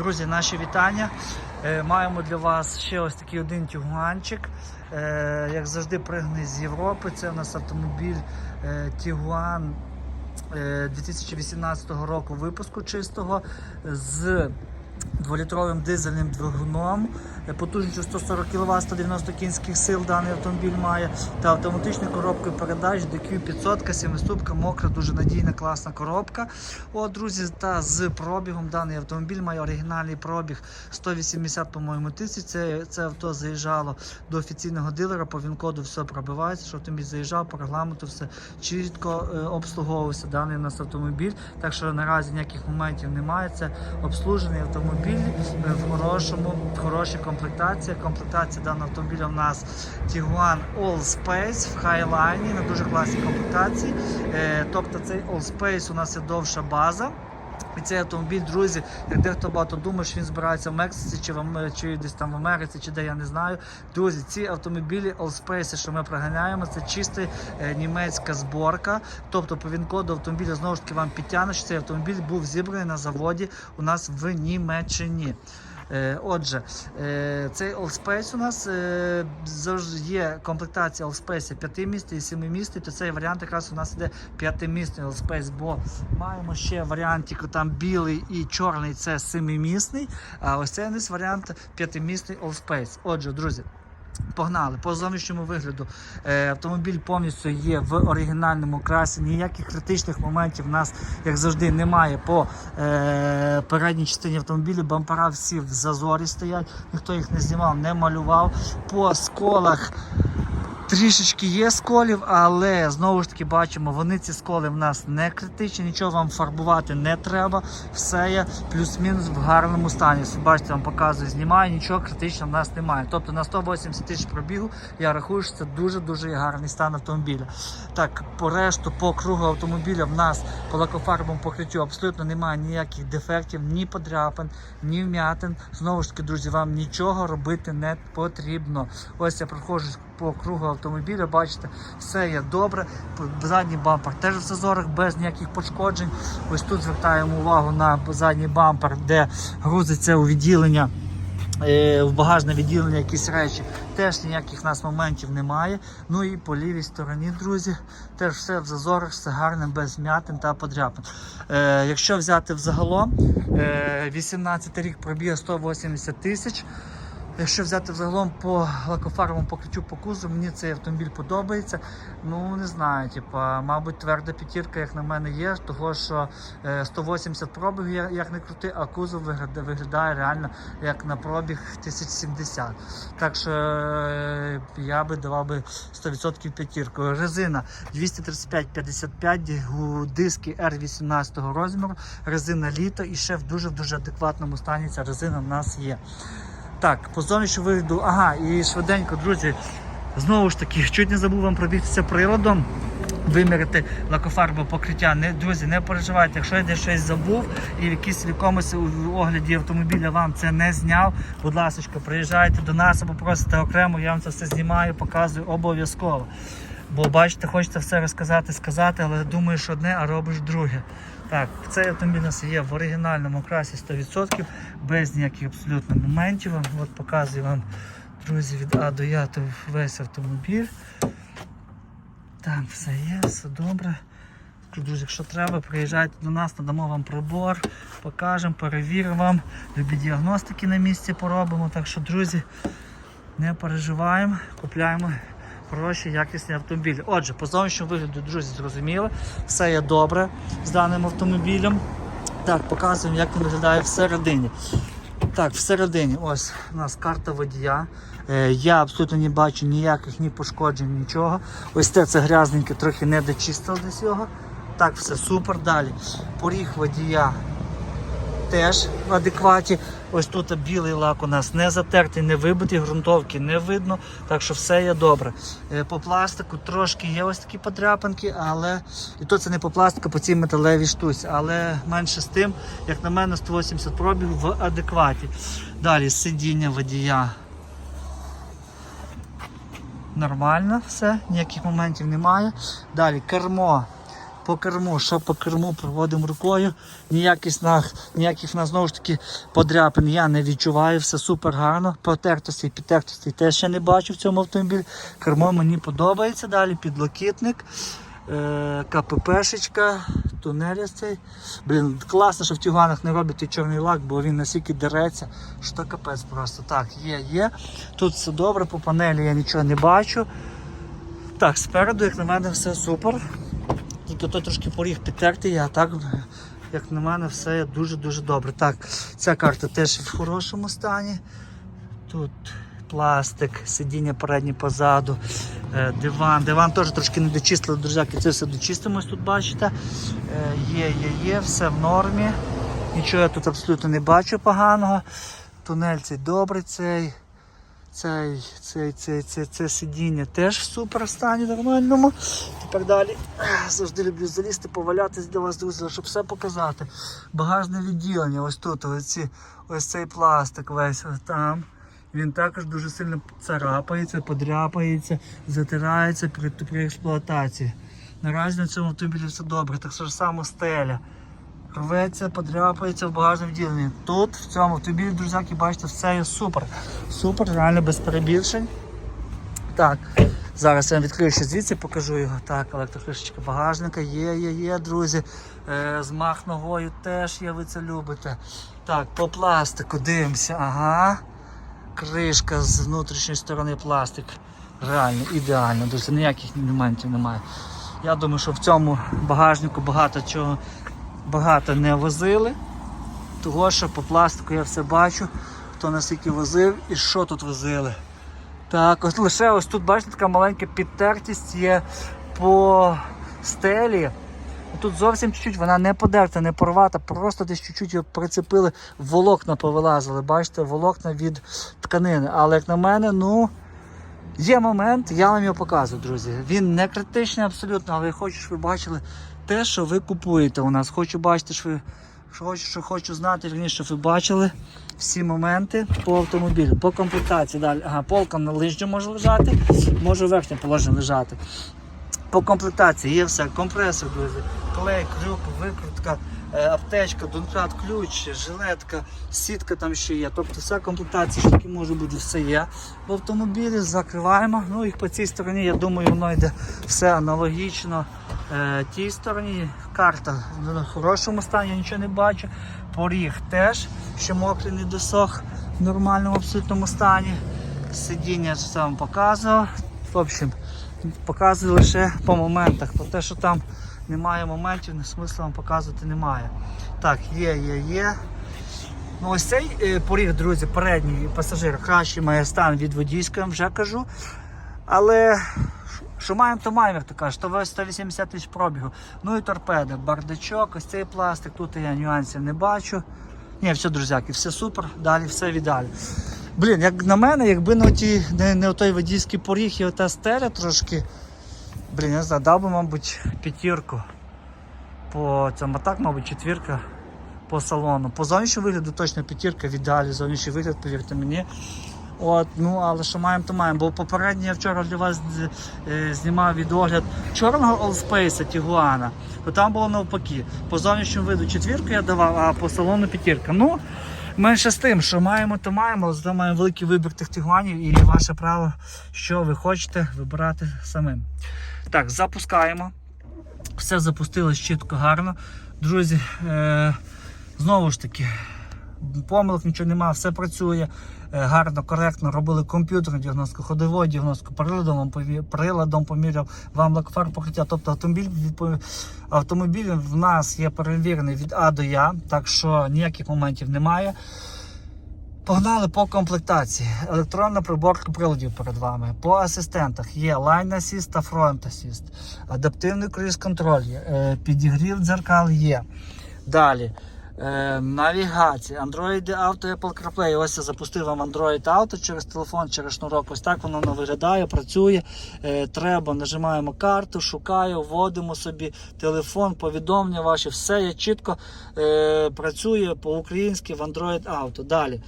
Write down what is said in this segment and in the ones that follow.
Друзі, наші вітання. Е, Маємо для вас ще ось такий один тюгуанчик. Е, Як завжди, пригни з Європи. Це у нас автомобіль е, Тігуан е, 2018 року випуску чистого з дволітровим дизельним двигуном, потужністю 140 кВт, 190 кінських сил даний автомобіль має, та автоматичною коробкою передач DQ500, 7-ступка, мокра, дуже надійна, класна коробка. О, друзі, та з пробігом даний автомобіль має оригінальний пробіг 180, по-моєму, тисяч. Це, це авто заїжджало до офіційного дилера, по він-коду все пробивається, що автомобіль заїжджав, по регламенту все чітко е, обслуговувався даний у нас автомобіль. Так що наразі ніяких моментів немає. Це обслужений автомобіль е, в хорошому, в хорошій комплектації. Комплектація даного автомобіля у нас Tiguan All Space в хайлайні на дуже класній комплектації. Е, Тобто цей All Space у нас є довша база. І цей автомобіль, друзі, як дехто багато думає, що він збирається в Мексиці чи в чи десь там в Америці, чи де я не знаю. Друзі, ці автомобілі Allspace, що ми проганяємо, це чиста е, німецька зборка. Тобто по він-коду автомобіля знову ж таки вам підтягне, що цей автомобіль був зібраний на заводі у нас в Німеччині. Е, Отже, е, цей Allspace у нас е, завжди є комплектація Allspace 5 місць і 7 місць, то цей варіант якраз у нас іде 5 місний Allspace, бо маємо ще варіантик там білий і чорний це 7-місний, а ось цей у нас варіант 5-місний Allspace. Отже, друзі. Погнали по зовнішньому вигляду. Е, автомобіль повністю є в оригінальному красі. Ніяких критичних моментів у нас, як завжди, немає по е, передній частині автомобіля. Бампера всі в зазорі стоять, ніхто їх не знімав, не малював. По сколах Трішечки є сколів, але знову ж таки бачимо, вони ці сколи в нас не критичні, нічого вам фарбувати не треба. Все є плюс-мінус в гарному стані. Бачите, вам показую, знімаю, нічого критичного в нас немає. Тобто на 180 тисяч пробігу я рахую, що це дуже-дуже гарний стан автомобіля. Так, по решту, по кругу автомобіля в нас по лакофарбовому покриттю абсолютно немає ніяких дефектів, ні подряпин, ні вмятин. Знову ж таки, друзі, вам нічого робити не потрібно. Ось я проходжу по кругу автомобіля, бачите, все є добре. Задній бампер теж в зазорах без ніяких пошкоджень. Ось тут звертаємо увагу на задній бампер, де грузиться у відділення. е, В багажне відділення якісь речі, теж ніяких нас моментів немає. Ну і по лівій стороні, друзі, теж все в зазорах, все гарне, без м'ятин та подряпин. Е, якщо взяти взагалом, е, 18 рік пробіг 180 тисяч. Якщо взяти взагалом по лакофарбовому покриттю по кузову, мені цей автомобіль подобається. Ну не знаю, типа, мабуть, тверда п'ятірка, як на мене, є, того що е, 180 пробіг, я- як не крути, а кузов виглядає, виглядає реально як на пробіг 1070. Так що е, я би давав би 100% п'ятірку. Резина 235-55, диски R18 розміру, резина літо і ще в дуже-дуже адекватному стані ця резина в нас є. Так, по зовнішньому вигляду, ага, і швиденько, друзі, знову ж таки, чуть не забув вам пробігтися приладом. Виміряти лакофарбове покриття. Не, друзі, не переживайте, якщо я десь щось забув і в якійсь в у- огляді автомобіля вам це не зняв, будь ласка, приїжджайте до нас або просите окремо, я вам це все знімаю, показую обов'язково. Бо бачите, хочеться все розказати, сказати, але думаєш одне, а робиш друге. Так, цей автомобіль у нас є в оригінальному красі 100%, без ніяких абсолютно моментів. От показую вам, друзі, від А до Я то весь автомобіль. Там все є, все добре. Друзі, якщо треба, приїжджайте до нас, надамо вам прибор, покажемо, перевіримо вам, любі діагностики на місці поробимо. Так що, друзі, не переживаємо, купляємо хороші, якісні автомобілі. Отже, по зовнішньому вигляду, друзі, зрозуміли, все є добре з даним автомобілем. Так, показуємо, як він виглядає всередині. Так, всередині, ось у нас карта водія. Е, я абсолютно не бачу ніяких ні пошкоджень, нічого. Ось це це грязненьке, трохи не дочистили десь його. Так, все супер. Далі. Поріг водія теж в адекваті. Ось тут білий лак у нас не затертий, не вибитий, ґрунтовки не видно, так що все є добре. Е, По пластику трошки є ось такі подряпинки, але і то це не по пластику, по цій металевій штуці, але менше з тим, як на мене, 180 пробіг в адекваті. Далі сидіння водія. Нормально все, ніяких моментів немає. Далі кермо По керму, що по керму проводимо рукою. Ніяких на, ніяких на знову ж таки подряпин я не відчуваю, все супер гарно. Протертості і підтертості теж ще не бачу в цьому автомобілі. Кермо мені подобається. Далі підлокітник, е, КППшечка, тунель цей. Блін, класно, що в Тюганах не той чорний лак, бо він настільки дереться, що капець просто. Так, є, є. Тут все добре, по панелі я нічого не бачу. Так, спереду, як на мене, все супер. Той трошки поріг підтертий, а так, як на мене, все дуже-дуже добре. Так, ця карта теж в хорошому стані. Тут пластик, сидіння переднє позаду, е, диван. Диван теж трошки не дочистили, друзяки, це все дочистимось тут, бачите. Е, Є, є, є, все в нормі. Нічого я тут абсолютно не бачу поганого. Тунель цей добрий цей. Цей, цей, цей, цей, це сидіння теж в супер стані нормальному. Тепер далі завжди люблю залізти, повалятись для вас, друзі, щоб все показати. Багажне відділення, ось тут, ось, ці, ось цей пластик весь ось там. Він також дуже сильно царапається, подряпається, затирається при, при експлуатації. Наразі на цьому автомобілі все добре, так само стеля. Рветься, подряпається в багажному відділенні. Тут, в цьому автомобілі, друзяки, бачите, все є супер. Супер, реально без перебільшень. Так, зараз я вам відкрию ще звідси, покажу його. Так, електрокришечка багажника є, є, є, друзі. Е, змах ногою теж є, ви це любите. Так, по пластику дивимося. Ага. Кришка з внутрішньої сторони пластик. Реально, ідеально, друзі, ніяких моментів немає. Я думаю, що в цьому багажнику багато чого багато не возили. Того, що по пластику я все бачу, хто наскільки возив і що тут возили. Так, ось лише ось тут, бачите, така маленька підтертість є по стелі. Тут зовсім чуть-чуть вона не подерта, не порвата, просто десь чуть-чуть прицепили, волокна повилазили, бачите, волокна від тканини. Але як на мене, ну. Є момент, я вам його показую, друзі. Він не критичний абсолютно, але я хочу, щоб ви бачили те, що ви купуєте у нас. Хочу бачити, що ви що хочу, що хочу знати, щоб ви бачили всі моменти по автомобілю, по комплектації. Далі. Ага, полка на лижні може лежати, може верхнє положення лежати. По комплектації є все, компресор, друзі, клей, крюк, викрутка, е, аптечка, донкрат, ключ, жилетка, сітка там ще є. Тобто вся комплектація, що таки може бути, все є. В автомобілі закриваємо. Ну і по цій стороні, я думаю, воно йде все аналогічно. Е, тій стороні карта в хорошому стані, я нічого не бачу. Поріг теж, ще мокрий не досох в нормальному абсолютному стані. Сидіння все вам показував. В общем, показую лише по моментах. Про те, що там немає моментів, смисла вам показувати немає. Так, є, є, є. Ну ось цей е, поріг, друзі, передній пасажир кращий має стан від водійського, вже кажу. Але що маємо, то маємо, як то кажуть, то 180 тисяч пробігу. Ну і торпеда, бардачок, ось цей пластик, тут я нюансів не бачу. Ні, все, друзяки, все супер, далі все віддалі. Блін, як на мене, якби не, оті, не, не той водійський поріг і ота стеля трошки. Блін, я знаю, дав би, мабуть, п'ятірку. По цьому а так, мабуть, четвірка по салону. По зовнішньому вигляду точно п'ятірка в ідеалі, зовнішній вигляд, повірте мені. От, ну але що маємо, то маємо. Бо попередньо я вчора для вас е, знімав відогляд чорного Allspace Тігуана, то там було навпаки. По зовнішньому виду четвірку я давав, а по салону п'ятірка. Ну, менше з тим, що маємо, то маємо, зато маємо великий вибір тих тігуанів і ваше право, що ви хочете вибирати самим. Так, запускаємо. Все запустилось чітко, гарно. Друзі, е, знову ж таки, помилок нічого немає, все працює е, гарно, коректно. Робили комп'ютерну діагностику, ходову діагностику, приладом, приладом поміряв вам лакфар покриття. Тобто автомобіль, автомобіль в нас є перевірений від А до Я, так що ніяких моментів немає. Погнали по комплектації. Електронна приборка приладів перед вами. По асистентах є Line Assist та Front Assist. Адаптивний круїз контроль є. Е, Підігрів дзеркал є. Далі. Е, навігація, Android Auto, Apple CarPlay. Ось я запустив вам Android Auto через телефон, через шнурок. Ось так воно виглядає, працює. Е, треба, нажимаємо карту, шукаю, вводимо собі телефон, повідомлення ваші, все є чітко е, працює по-українськи в Android Auto. Далі.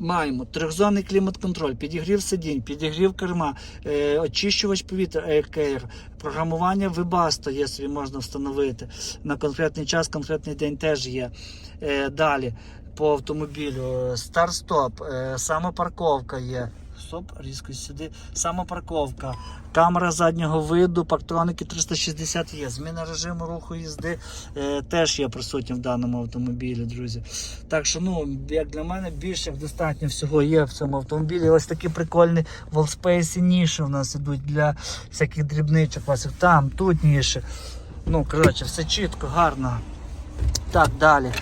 Маємо трьохзонний клімат-контроль, підігрів сидінь, підігрів керма, е, очищувач повітря AirCare, програмування Webasto є собі можна встановити. На конкретний час, конкретний день теж є. Е, далі по автомобілю старт-стоп, е, самопарковка є. Стоп, різко сюди. Самопарковка, камера заднього виду, парктроники 360 є. Зміна режиму руху їзди е, теж є присутня в даному автомобілі, друзі. Так що, ну, як для мене, більше достатньо всього є в цьому автомобілі. Ось такі прикольні в ніші у нас ідуть для всяких дрібничок. Там, тут ніші. Ну, коротше, все чітко, гарно. Так, далі.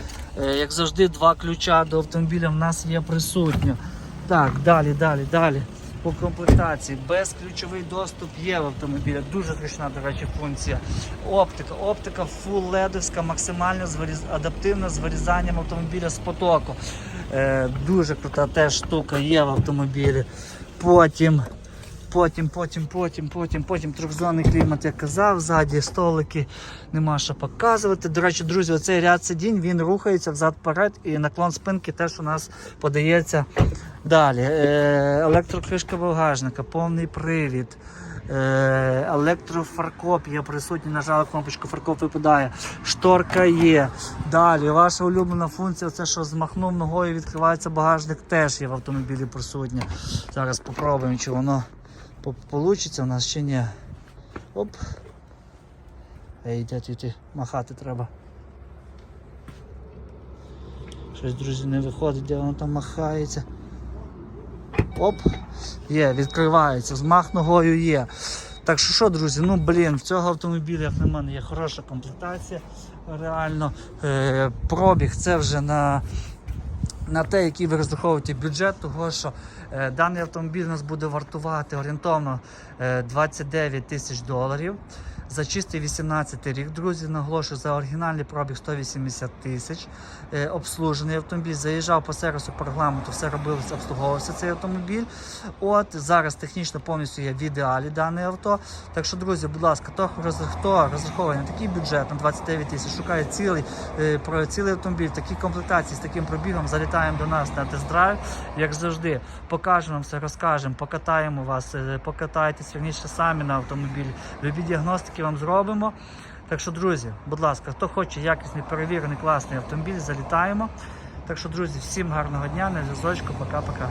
Е, Як завжди, два ключа до автомобіля в нас є присутні. Так, далі, далі, далі. По комплектації. Безключовий доступ є в автомобілі. Дуже зручна, до речі, функція. Оптика. Оптика фул ледовська, максимально зваріз... адаптивна з вирізанням автомобіля з потоку. Е, дуже крута теж штука є в автомобілі. Потім. Потім, потім, потім, потім, потім трьохзонний клімат, як казав, ззаді столики нема що показувати. До речі, друзі, оцей ряд сидінь він рухається взад-перед і наклон спинки теж у нас подається далі. Е, електрокришка багажника, повний привід. Е, електрофаркоп є присутній, нажали кнопочку, фаркоп випадає. Шторка є. Далі, ваша улюблена функція, це що змахнув ногою, відкривається багажник, теж є в автомобілі присутня. Зараз попробуємо, чи воно получиться у нас чи ні. Оп. Ей, де ти махати треба. Щось, друзі, не виходить, де воно там махається. Оп, є, відкривається, змах ногою є. Так що що, друзі, ну блін, в цього автомобіля, як на мене, є хороша комплектація. Реально, е, пробіг це вже на, на те, який ви розраховуєте бюджет, того що е, даний автомобіль у нас буде вартувати орієнтовно е, 29 тисяч доларів. За чистий 18 рік, друзі, наголошую, за оригінальний пробіг 180 тисяч. Е, обслужений автомобіль, заїжджав по сервісу по регламенту, все робилося, обслуговувався цей автомобіль. От зараз технічно повністю є в ідеалі дане авто. Так що, друзі, будь ласка, хто, хто розраховує на такий бюджет на 29 тисяч, шукає цілий, е, про цілий автомобіль, в такій комплектації з таким пробігом, залітаємо до нас на тест-драйв. Як завжди, покажемо вам все, розкажемо, покатаємо вас, е, покатайтесь вірніше самі на автомобілі. Любі діагностики вам зробимо. Так що, друзі, будь ласка, хто хоче якісний, перевірений, класний автомобіль, залітаємо. Так що, друзі, всім гарного дня, на зв'язочку, пока-пока.